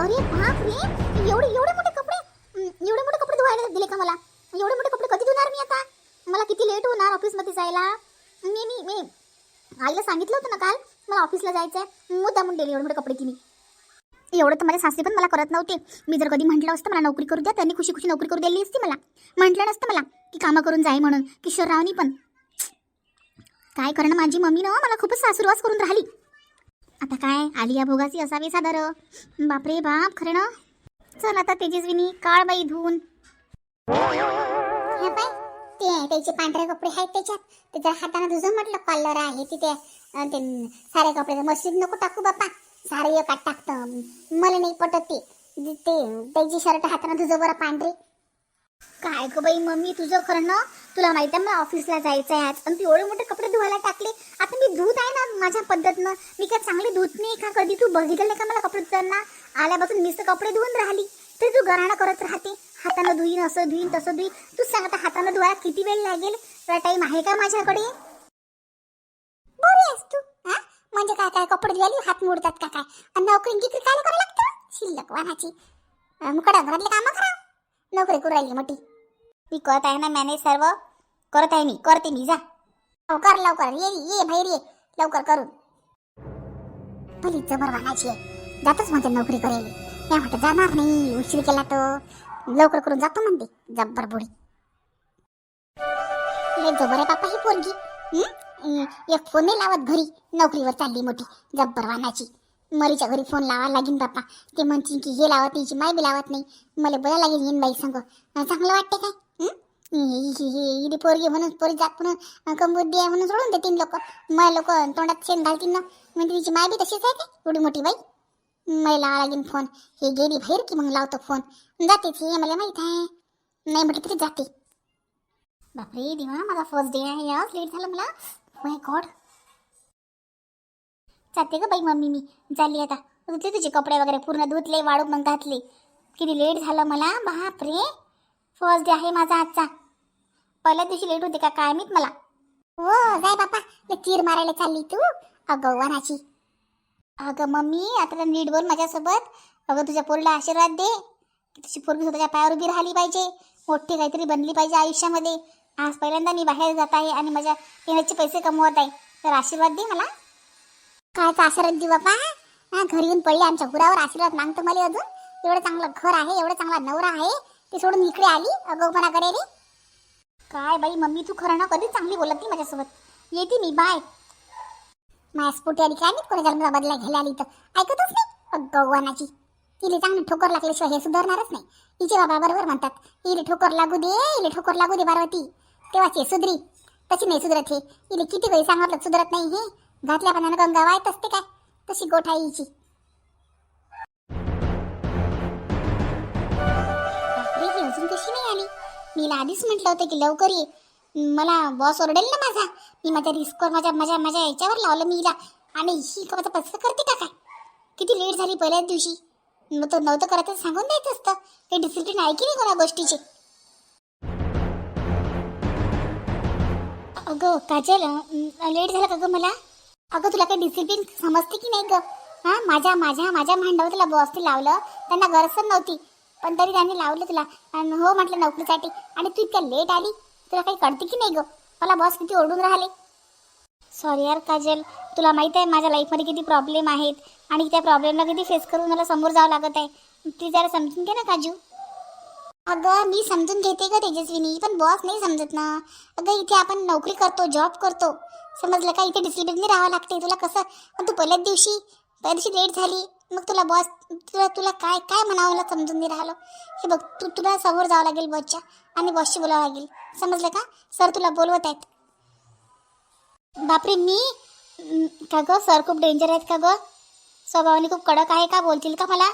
अरे बाप रे एवढे एवढे मोठे कपडे? एवढे मोठे कपडे धुवायला दिले का मला? एवढे मोठे कपडे कधी धुणार मी आता? मला किती लेट होणार ऑफिसमध्ये जायला? मी मी मी आईला सांगितलं होतं ना काल मला ऑफिसला जायचं आहे मुद्दा म्हणून एवढे मोठे कपडे तिने. एवढं तर माझ्या सासरी पण मला करत नव्हते. मी जर कधी म्हटलं असतं मला नोकरी करू द्या. त्यांनी खुशी खुशी नोकरी करू दिली असती मला. म्हटलं नसतं मला की कामं करून जाई म्हणून किशोररावनी पण. काय करणं माझी मम्मी ना मला खूपच सासूरवास करून राहिली. आता काय? आलिया भोगाची असावी सादर बापरे बाप खरं ना? चल आता तेजस्विनी काळ बाई धुवून हे पाय ते त्याचे पांढरे कपडे आहेत त्याच्यात. त्याच्या हाताने धुजून म्हटलं कॉलर आहे तिथे. अं, ते सारे कपडे मशीन नको टाकू बापा सारे एकात टाकतं. मला नाही पटत ते. ते त्याची शर्ट हाताने धुजो बरं पांढरे. काय ग बाई मम्मी तुझं खरं ना? तुला माहीत आहे मला ऑफिसला जायचं आहे आज. आणि तू एवढे मोठे कपडे धुवायला टाकले. आता मी धुत आहे ना माझ्या पद्धतीनं. मी काय चांगली धुत नाही का कधी? तू बघितलं नाही का मला कपडे धुताना? आल्यापासून मीच कपडे धुवून राहिली. तरी तू घराणं करत राहते. हातानं धुईन असं धुईन तसं धुईन. तू सांग आता हातानं धुवायला किती वेळ लागेल? तुला टाईम आहे का माझ्याकडे? बरी तू हा? म्हणजे काय काय कपडे धुवायला हात मोडतात का काय? आणि नोकरी काय करावं लागतं? शिल्लक वाहनाची मुकडा घरातले कामं करा नोकरी करू राहिली मोठी. मी करत आहे ना मॅनेज सर्व? करत आहे मी करते मी जा. लवकर लवकर. ये ये बाहेर ये. लवकर करून. भली जबर वाहनाची आहे. जातच म्हणते नोकरी करेल. या म्हणते जाणार नाही. उशीर केला तर लवकर करून जातो म्हणते. जब्बर बुडी लय जबर आहे बापा ही पोरगी. हं? एक फोन नाही लावत घरी. नोकरीवर चालली मोठी. जब्बर वानाची मरीच्या घरी फोन लावा लागीन बापा ते म्हणतील की हे लावत नाही माय बी लावत नाही. मला बोला लागेल येईन बाई सांग. चांगलं वाटते काय? हं? पोरगी म्हणून पोरी जात म्हणून कमबुद्धी आहे म्हणून सोडून देतील लोक. मग लोक तोंडात शेण घालतील ना. म्हणजे तिची माय बी तशीच आहे काय? एवढी मोठी बाई? मला लावा लागेल फोन हे गेली बाहेर की मग लावतो फोन जातेच हे मला माहीत आहे. नाही म्हटलं तरी जाते. बापरे देवा माझा फर्स्ट डे आहे. आज लेट झालं मला. Oh माय गॉड जाते ग बाई मम्मी मी झाली आता. धुतले तुझे कपडे वगैरे पूर्ण धुतले वाळू मग घातले. किती लेट झालं मला? बापरे. फर्स्ट डे आहे माझा आजचा. पहिल्या दिवशी लेट होते का काय माहीत मला? हो जाय बापा ते तीर मारायला चालली तू. अगं वनाची. अगं मम्मी आता नीट बोल माझ्यासोबत. अगं तुझ्या पोरीला आशीर्वाद दे. तुझी पोरगी स्वतःच्या पायावर उभी राहिली पाहिजे. मोठी काहीतरी बनली पाहिजे आयुष्यामध्ये. आज पहिल्यांदा मी बाहेर जात आहे आणि माझ्या येण्याचे पैसे कमवत आहे. तर आशीर्वाद दे मला. कायचा आशीर्वाद देऊ बापा. हा घरी येऊन पडले आमच्या गुरावर आशीर्वाद मागतो मला अजून. एवढं चांगलं घर आहे एवढं चांगला नवरा आहे. ते सोडून इकडे आली अगोपणा करे रे काय बाई मम्मी तू खरं ना कधीच चांगली बोलत नाही माझ्यासोबत. येते मी बाय माझ्या स्कूटी आली काय नाही कोणाच्या लग्नाचा बदला घ्यायला आली तर. ऐकतच नाही? अगवानाची तिले चांगली ठोकर लागल्याशिवाय हे सुधारणारच नाही. तिचे बाबा बरोबर म्हणतात इले ठोकर लागू दे इले ठोकर लागू दे पार्वती. तेव्हाच हे सुधरी. तशी नाही सुधरत हे. इले किती वेळी सांगितलं सुधरत नाही हे. घातल्या पण गंगा वाहत असते काय? तशी गोठाईची. ही अजून कशी नाही आली? मी आधीच म्हटलं होतं की लवकर ये. मला बॉस ओरडेल ना माझा. मी माझ्या रिस्कवर माझ्या माझ्या माझ्या याच्यावर लावलं मी हिला आणि ही का माझा पैसा करते का काय? किती लेट झाली पहिल्याच दिवशी. मग तो नव्हतं करायचं सांगून द्यायचं असतं. ते डिसिप्लिन आहे की नाही कोणा गोष्टीची. अगं काजल लेट झाला का गं मला? अगं तुला काही डिसिप्लिन समजते की नाही ग? हा? माझ्या माझ्या माझ्या भांडावर तुला बॉसने लावलं. त्यांना गरजच नव्हती. पण तरी त्यांनी लावलं तुला. आणि हो म्हटलं नोकरीसाठी. आणि तू इतक्या लेट आली. तुला काही कळते की नाही ग? मला बॉस किती ओढून राहिले. सॉरी यार काजल. तुला माहीत आहे माझ्या लाईफमध्ये किती प्रॉब्लेम आहेत. आणि त्या प्रॉब्लेमला किती फेस करून मला समोर जावं लागत आहे. ती जरा समजून घे ना काजू. अगं मी समजून घेते का तेजस्विनी. पण बॉस नाही समजत ना. अगं इथे आपण नोकरी करतो जॉब करतो. समजलं का? इथे डिसिप्लिनने राहावं लागते तुला कसं? पण तू पहिल्याच दिवशी पहिल्या दिवशी लेट झाली. मग तुला बॉस तुला तुला काय काय म्हणावं मला समजून नाही राहिलं? हे बघ तू तुला समोर जावं लागेल बॉसच्या आणि बॉसशी बोलावं लागेल. समजलं का? सर तुला बोलवत आहेत. बापरे मी? का गं? सर खूप डेंजर आहेत का गं? स्वभावाने खूप कडक आहे का? बोलतील का मला?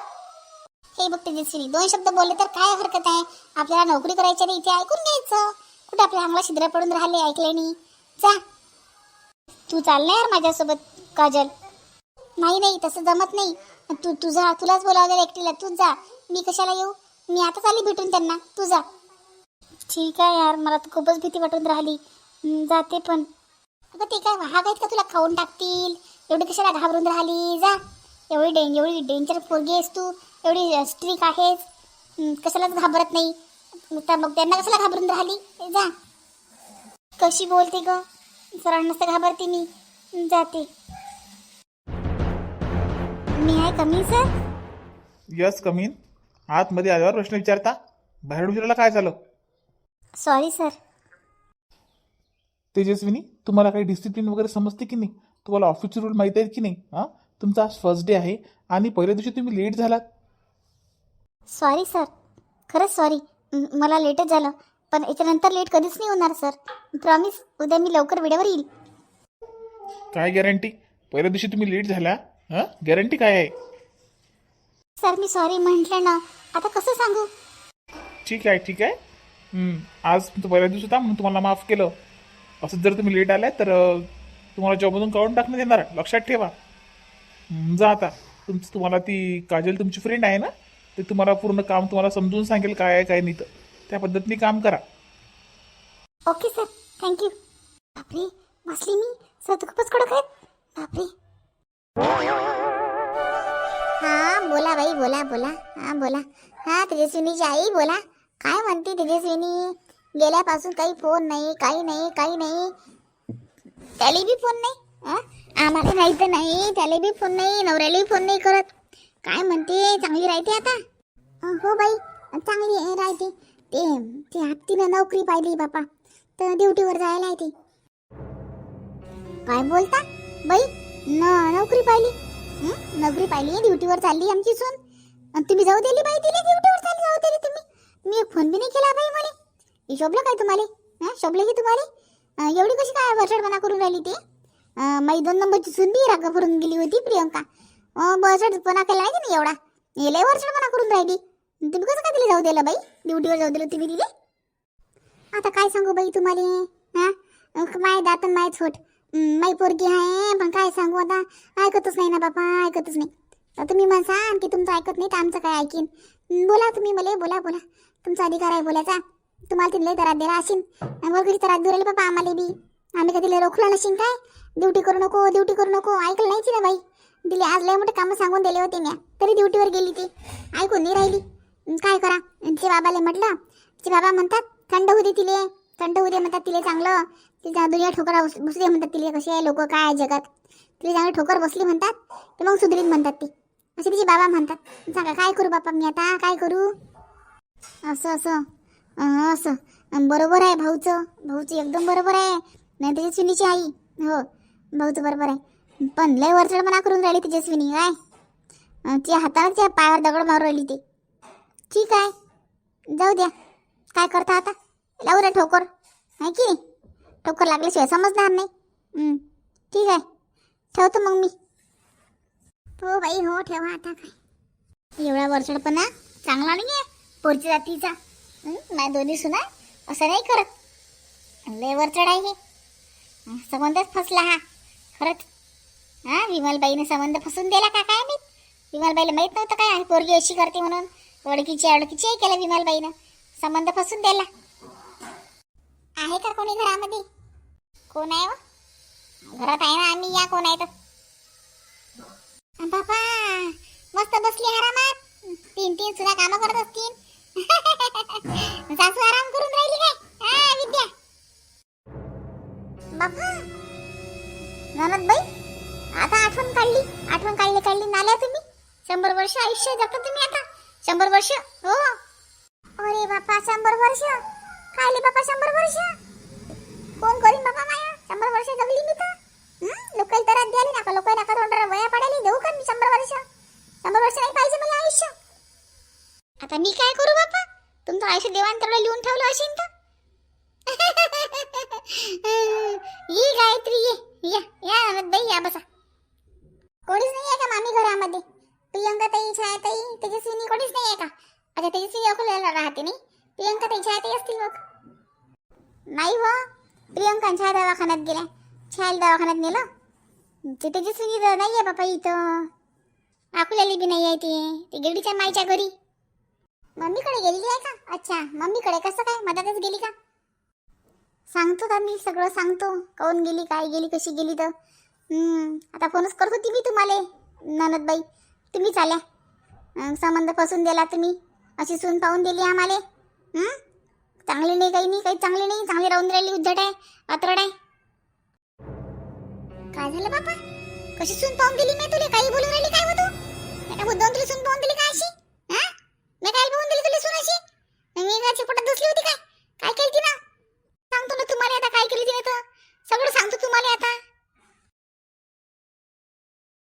हे बघ तेजस्वी दोन शब्द बोलले तर काय हरकत आहे? आपल्याला नोकरी करायची आणि इथे ऐकून घ्यायचं. कुठे आपल्या अंगला छिद्र पडून राहिले ऐकले नाही? जा. तू चाल ना यार माझ्यासोबत काजल. नाही नाही तसं जमत नाही. तू तुझा तुलाच बोलावं लागेल एकटीला. तूच जा. मी कशाला येऊ? मी आताच आली भेटून त्यांना. तू जा. ठीक आहे यार मला तर खूपच भीती वाटून राहिली. जाते पण. अगं ते काय वाघ आहेत का तुला? खाऊन टाकतील. एवढी कशाला घाबरून राहिली? जा. एवढी डें एवढी डेंजर पोरगी आहेस तू. एवढी स्ट्रिक आहेस. कशालाच घाबरत नाही. तर मग त्यांना कशाला घाबरून राहिली? जा. कशी बोलते ग? सरांनाच तर घाबरते मी. जाते. मी आहे कमी सर यस कमीन. आतमध्ये आल्यावर प्रश्न विचारता. बाहेर विचारायला काय झालं? सॉरी सर तेजस्विनी तुम्हाला काही डिसिप्लिन वगैरे समजते की नाही? तुम्हाला ऑफिसचे रूल माहिती आहेत की नाही? हां? तुमचा आज फर्स्ट डे आहे आणि पहिल्या दिवशी तुम्ही लेट झालात. सॉरी सर खरंच सॉरी मला लेटच झालं. पण याच्यानंतर लेट कधीच नाही होणार सर प्रॉमिस उद्या मी लवकर वेळेवर येईल. काय गॅरंटी पहिल्या दिवशी तुम्ही लेट झाला हां? गॅरंटी काय आहे? सर मी सॉरी म्हटलं ना. आता कसं सांगू? ठीक आहे ठीक आहे. हं, आज तुमचा पहिला दिवस होता म्हणून तुम्हाला माफ केलं. असं जर तुम्ही लेट आलाय तर अं, तुम्हाला जॉबमधून काढून टाकण्यात येणार. लक्षात ठेवा. हं, जा आता. तुमचं तुम्हाला ती काजल तुमची फ्रेंड आहे ना? ते तुम्हाला पूर्ण काम तुम्हाला समजून सांगेल काय आहे काय नाही तर. त्या पद्धतीने काम करा. ओके सर थँक्यू बापरे बसली मी. सर तू खूपच कडक आहेत. बापरे. हा बोला बाई बोला बोला. हा बोला. हा तेजस्विनीची आई बोला. काय म्हणते तेजस्विनी? गेल्यापासून काही फोन नाही काही नाही काही नाही. त्याला बी फोन नाही? हा? आम्हाला नाही तर नाही त्याला बी फोन नाही नवऱ्यालाही फोन नाही करत. काय म्हणते चांगली राहते आता? हो बाई चांगली आहे, राहते. ते ते हत्तीनं नोकरी पाहिली बापा. तर ड्युटीवर जायला आहे काय बोलता? बाई न नोकरी पाहिली. नोकरी पाहिली ड्युटीवर चालली आमची सून. तुम्ही जाऊ दिली बाई दिली ड्युटीवर चालली जाऊ दिली तुम्ही. मी एक फोन बी नाही केला बाई मला हे शोभलं काय तुम्हाला? शोभलं की तुम्हाला? एवढी कशी काय वरचडपणा करून राहिली ते? माझी माई दोन नंबरची सून बी रागा करून गेली होती प्रियंका. बसडपणा केला की नाही एवढा? लय वरचडपणा करून राहिली. तुम्ही कसं काय तिला जाऊ दिलं बाई? ड्युटीवर जाऊ दिलं तुम्ही तिला आता काय सांगू बाई तुम्हाला? हा? माय दातन माय छोट. माई पोरगी आहे पण काय सांगू आता? ऐकतच नाही ना बापा ऐकतच नाही. तर तुम्ही म्हणसान की तुमचं ऐकत नाही तर आमचं काय ऐकीन? बोला तुम्ही मला बोला बोला. तुमचा अधिकार आहे बोलायचा. तुम्हाला तिथले तरात दिला असेल वगैरे कधी तरात बापा बाबा आम्हाला बी. आम्ही का तिला रोखला नशीन काय? ड्युटी करू नको ड्युटी करू नको. ऐकलं नाहीच ना बाई. दिले आज लय मोठे कामं सांगून दिले होते मी तरी ड्युटीवर गेली ती. ऐकून नाही राहिली. काय करा? तिच्या बाबाला म्हटलं तिचे बाबा म्हणतात थंड होऊ दे तिले थंड होऊ दे म्हणतात तिले चांगलं. तिच्या दुनिया ठोकरा बसू दे म्हणतात तिले कसे आहे लोक काय आहे जगात. तिला चांगली ठोकर बसली म्हणतात ते मग सुधरीत म्हणतात ती. असे तिचे बाबा म्हणतात. सांगा काय करू बापा मी आता? काय करू? असं असं. असं. बरोबर आहे भाऊचं. भाऊचं एकदम बरोबर आहे. नाही तेजस्विनीची आई. हो भाऊचं बरोबर आहे. पण लय वरचडपणा करून राहिली तेजस्विनी काय तिच्या हाताला तिच्या पायावर दगड मारून राहिली ती. ठीक आहे. जाऊ द्या. काय करता आता? लावू रे ठोकर. आहे की नाही? ठोकर लागल्याशिवाय समजणार नाही. ठीक आहे. ठेवतो मग मी. हो बाई हो ठेवा आता काय. एवढा वरचडपणा चांगला नाही आहे पोरच्या जातीचा. माझ्या दोन्ही सुना असं नाही करत. लय वरचड आहे हे. संबंधच फसला हा. खरंच. हा विमलबाईने संबंध फसून दिला का काय मी विमलबाईला माहीत नव्हतं काय पोरगी अशी करते म्हणून. ओळखीची ओळखीची केलं विमलबाईनं. संबंध फसून द्यायला. आहे का कोणी घरामध्ये? कोण आहे व? घरात आहे ना आम्ही या कोण आहे तर? बापा मस्त बसली आरामात. तीन तीन सुद्धा काम करत असतील. सासू आराम करून राहिली काय? हा विद्या. बाबा ननद बाई आता आठवण काढली. आठवण काढली काढली. नाल्या तुम्ही. शंभर वर्ष आयुष्य जगता तुम्ही आता. शंभर वर्ष? हो. अरे बापा शंभर वर्ष? कायले बापा शंभर वर्ष? कोण करीन बापा माया शंभर वर्ष जगली मी तर लोकल तरात द्याली ना लोक नका तोंडाला वया पडायली देऊ का मी शंभर वर्ष शंभर वर्ष नाही पाहिजे मला आयुष्य आता मी काय करू बापा तुमचं आयुष्य देवान तेवढं लिहून ठेवलं असेल तर ये गायत्री ये या या ननद बाई या बसा कोणीच नाही आहे का मामी घरामध्ये प्रियंका ताई छाया ताई तेजस्विनी कोणीच नाही आहे का अच्छा तेजस्विनी अकोल्याला राहते नाही प्रियंका ताई छाया ताई असतील मग. नाही व प्रियंका छाया दवाखान्यात गेल्या. छायाला दवाखान्यात नेलं. ते तेजस्विनी नाही आहे बापा इथं. अकोल्याला बी नाही आहे ते. ते गिरडीच्या माईच्या घरी. मम्मीकडे गेलेली आहे का? अच्छा मम्मीकडे कसं काय? मधातच गेली का? सांगतो का मी सगळं सांगतो. काऊन गेली काय गेली कशी गेली तर. आता फोनच करत होती मी तुम्हाला. ननदबाई तुम्ही चाल्या संबंध फसून दिला तुम्ही. अशी सून पाहून दिली आम्हाला. चांगली नाही काही नाही काही चांगली नाही. चांगली राहून राहिली उद्धट आहे पात्रड आहे. काय झालं बापा? कशी सून पाहून दिली मी तुला? काही बोलून राहिली काय होतो एका मुद्दाम तुला सून पाहून दिली काय अशी? हा? मी काय पाहून दिली तुला सून अशी? मी काय चिपटात दुसली होती काय? काय केली ना? सांगतो ना तुम्हाला आता काय केली तिने तर? सगळं सांगतो तुम्हाला आता.